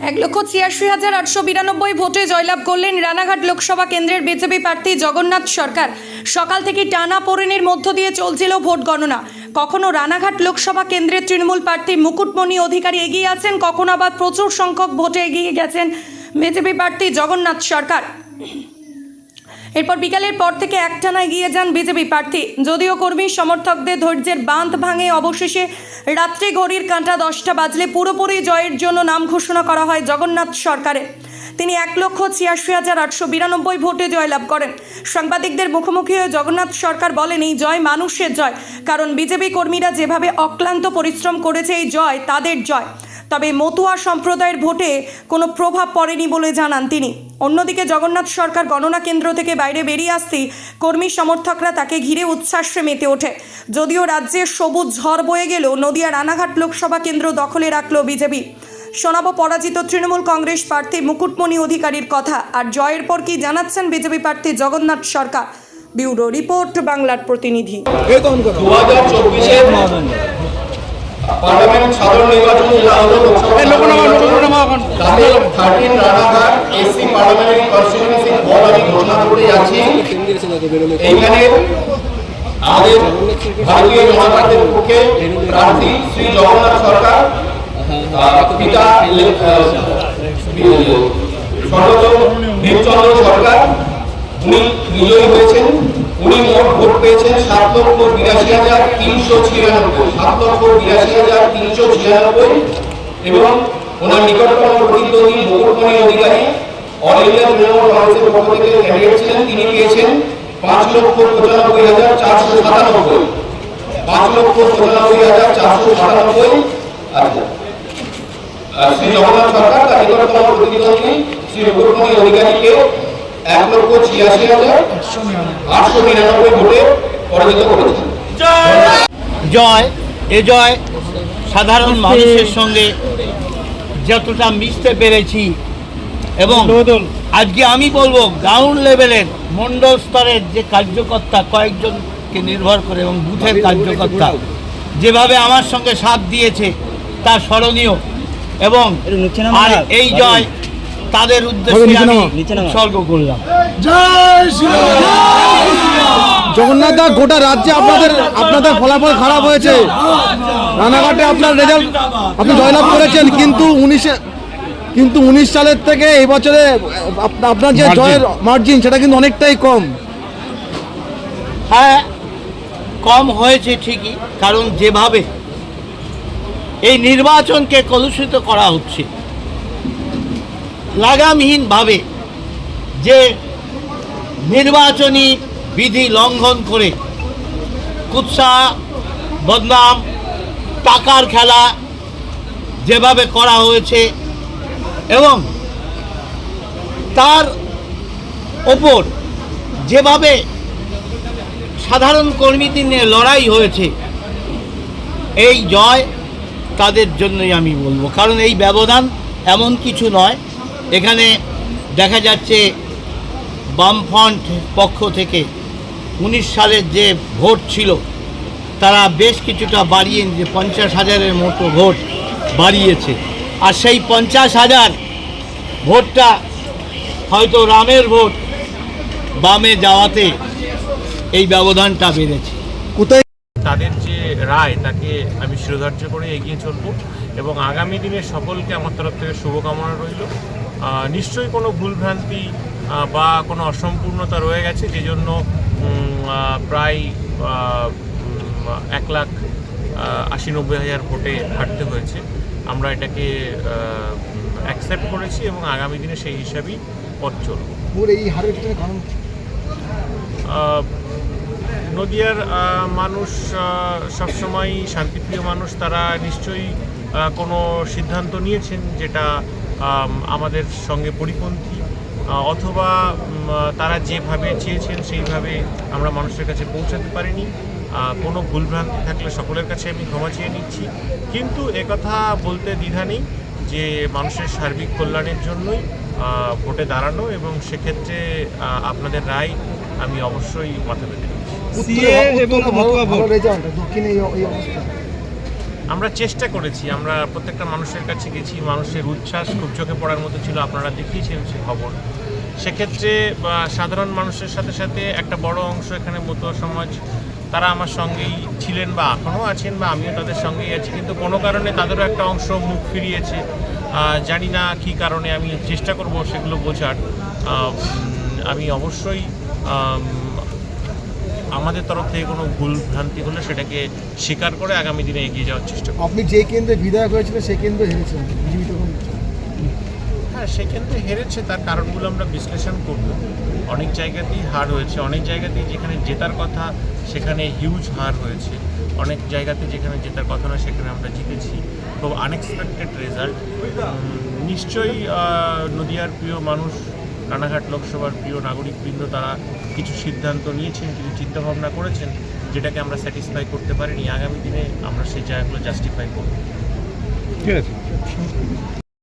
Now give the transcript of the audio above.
এক লক্ষ ছিয়াশি হাজার আটশো বিরানব্বই ভোটে জয়লাভ করলেন রানাঘাট লোকসভা কেন্দ্রের বিজেপি প্রার্থী জগন্নাথ সরকার। সকাল থেকে টানা পোড়েনের মধ্য দিয়ে চলছিল ভোট গণনা। কখনো রানাঘাট লোকসভা কেন্দ্রের তৃণমূল প্রার্থী মুকুটমণি অধিকারী এগিয়ে আছেন, কখনো আবার প্রচুর সংখ্যক ভোটে এগিয়ে গেছেন বিজেপি প্রার্থী জগন্নাথ সরকার। এরপর বিকালের পর থেকে একটানা গিয়ে যান বিজেপি প্রার্থী। যদিও কর্মী সমর্থকদের ধৈর্যের বাঁধ ভাঙে অবশেষে রাত্রে ঘড়ির কাঁটা দশটা বাজলে পুরোপুরি জয়ের জন্য নাম ঘোষণা করা হয় জগন্নাথ সরকারের তিনি এক লক্ষ ছিয়াশি হাজার আটশো বিরানব্বই ভোটে জয়লাভ করেন। সাংবাদিকদের মুখোমুখি হয়ে জগন্নাথ সরকার বলেন, এই জয় মানুষের জয়। কারণ বিজেপি কর্মীরা যেভাবে অক্লান্ত পরিশ্রম করেছে, এই জয় তাদের জয়। তবে মতুয়া সম্প্রদায়ের ভোটে কোনো প্রভাব পড়েনি বলে জানান তিনি। অন্যদিকে জগন্নাথ সরকার গণনা কেন্দ্র থেকে বাইরে বেরিয়ে আসতেই কর্মী সমর্থকরা তাকে ঘিরে উচ্ছ্বাসে মেতে ওঠে। যদিও রাজ্যে সবুজ ঝড় বয়ে গেলেও নদিয়া রানাঘাট লোকসভা কেন্দ্র দখলে রাখল বিজেপি। শোনাবো পরাজিত তৃণমূল কংগ্রেস প্রার্থী মুকুটমণি অধিকারীর কথা। আর জয়ের পর কি জানাচ্ছেন বিজেপি প্রার্থী জগন্নাথ সরকার? ব্যুরো রিপোর্ট, বাংলার প্রতিনিধি। পার্লামেন্ট সাধারণ নির্বাচন যেটা লোকসভা তাতে thirteen Ranaghat SC parliamentary constituency ফল আমি ঘোষণা করতে যাচ্ছি। এইখানে আমাদের ভারতীয় জনতা পার্টির পক্ষে প্রার্থী শ্রী জগন্নাথ সরকার পিতা স্বর্গত দেবচন্দ্র সরকার উনি বিজয়ী হয়েছেন। উনি মোট ভোট পেয়েছেন সাত লক্ষ বিরাশি হাজার তিনশো ছিয়ানব্বই। সাত লক্ষ বিরাশি হাজার তিনশো ছিয়ানব্বই এবং ওনার নিকটতম প্রতিদ্বন্দ্বী মুকুটমণি অধিকারী তৃণমূল কংগ্রেসের পক্ষ থেকে তিনি পেয়েছেন পাঁচ লক্ষ পঁচানব্বই হাজার চারশো সাতানব্বই। পাঁচ লক্ষ পঁচানব্বই হাজার চারশো সাতানব্বই। শ্রী জগন্নাথ সরকার, তার নিকটতম প্রতিদ্বন্দ্বী শ্রী মুকুটমণি অধিকারীকে এক লক্ষ ছিয়াশি হাজার আটশো নিরানব্বই ভোটে পরাজিত করেছেন জয় এ জয় সাধারণ মানুষের সঙ্গে যতটা মিশতে পেরেছি এবং আজকে আমি বলব গ্রাউন্ড লেভেলের মন্ডল স্তরের যে কার্যকর্তা কয়েকজনকে নির্ভর করে এবং বুথের কার্যকর্তা যেভাবে আমার সঙ্গে সাথ দিয়েছে তা স্মরণীয় এবং আর এই জয় তাদের উদ্দেশ্যে আমি উৎসর্গ করলাম। জগন্নাথ দা গোটা রাজ্যে আপনাদের আপনাদের ফলাফল খারাপ হয়েছে। রানাঘাটে আপনার রেজাল্ট আপনি জয়লাভ করেছেন কিন্তু উনিশে কিন্তু উনিশ সালের থেকে এই বছরে আপনার যে জয়ের মার্জিন সেটা কিন্তু অনেকটাই কম। হ্যাঁ কম হয়েছে ঠিকই কারণ যেভাবে এই নির্বাচনকে কলুষিত করা হচ্ছে লাগামহীনভাবে যে নির্বাচনী বিধি লঙ্ঘন করে কুৎসা, বদনাম, টাকার খেলা যেভাবে করা হয়েছে এবং তার ওপর যেভাবে সাধারণ কর্মীদের নিয়ে লড়াই হয়েছে, এই জয় তাদের জন্যই আমি বলব। কারণ এই ব্যবধান এমন কিছু নয় এখানে দেখা যাচ্ছে বামফ্রন্ট পক্ষ থেকে উনিশ সালের যে ভোট ছিল, তারা বেশ কিছুটা বাড়িয়ে যে পঞ্চাশ হাজারের মতো ভোট বাড়িয়েছে। আর সেই পঞ্চাশ হাজার ভোটটা হয়তো রামের ভোট বামে যাওয়াতে এই ব্যবধানটা বেড়েছে। কোথায় রায় তাকে আমি শিরোধার্য করে এগিয়ে চলব এবং আগামী দিনে সকলকে আমার তরফ থেকে শুভকামনা রইল। নিশ্চয়ই কোনো ভুলভ্রান্তি বা কোনো অসম্পূর্ণতা রয়ে গেছে যে জন্য প্রায় এক লাখ আশি নব্বই হাজার ভোটে হাঁটতে হয়েছে। আমরা এটাকে অ্যাকসেপ্ট করেছি এবং আগামী দিনে সেই হিসাবেই পথ চলব। এই হারের পিছনে কারণ আহ, নদিয়ার মানুষ সবসময় শান্তিপ্রিয় মানুষ। তারা নিশ্চয়ই কোনো সিদ্ধান্ত নিয়েছেন যেটা আমাদের সঙ্গে পরিপন্থী। অথবা তারা যেভাবে চেয়েছেন সেইভাবে আমরা মানুষের কাছে পৌঁছাতে পারিনি। কোনো ভুলভ্রান্তি থাকলে সকলের কাছে আমি ক্ষমা চেয়ে নিচ্ছি। কিন্তু একথা বলতে দ্বিধা নেই যে, মানুষের সার্বিক কল্যাণের জন্যই ভোটে দাঁড়ানো এবং সেক্ষেত্রে আপনাদের রায় আমি অবশ্যই মাথা পেতে এবং দক্ষিণে এই এই অবস্থা। আমরা চেষ্টা করেছি আমরা প্রত্যেকটা মানুষের কাছে গেছি মানুষের উচ্ছ্বাস খুব চোখে পড়ার মতো ছিল আপনারা দেখিয়েছেন সে খবর। সেক্ষেত্রে সাধারণ মানুষের সাথে সাথে একটা বড় অংশ এখানে মতুয়া সমাজ তারা আমার সঙ্গেই ছিলেন বা এখনও আছেন বা আমিও তাদের সঙ্গেই আছি কিন্তু কোনো কারণে তাদেরও একটা অংশ মুখ ফিরিয়েছে। জানি না কী কারণে আমি চেষ্টা করব সেগুলো বোঝার। আমি অবশ্যই আমাদের তরফ থেকে কোনো ভুল ভ্রান্তি হলে সেটাকে স্বীকার করে আগামী দিনে এগিয়ে যাওয়ার চেষ্টা আপনি যে কেন্দ্রে বিধায়ক হয়েছিলেন সেই কেন্দ্রে হেরেছেন বিজেপি তখন হ্যাঁ সেক্ষেত্রে হেরেছে তার কারণগুলো আমরা বিশ্লেষণ করব। অনেক জায়গাতেই হার হয়েছে। অনেক জায়গাতেই যেখানে জেতার কথা সেখানে হিউজ হার হয়েছে। অনেক জায়গাতে যেখানে জেতার কথা না সেখানে আমরা জিতেছি। খুব আনএক্সপেক্টেড রেজাল্ট নিশ্চয়ই নদিয়ার প্রিয় মানুষ রানাঘাট লোকসভার প্রিয় নাগরিকবৃন্দ তারা কিছু সিদ্ধান্ত নিয়েছেন, কিছু চিন্তাভাবনা করেছেন যেটাকে আমরা স্যাটিসফাই করতে পারিনি। আগামী দিনে আমরা সেই জায়গাগুলো জাস্টিফাই করব। ঠিক আছে।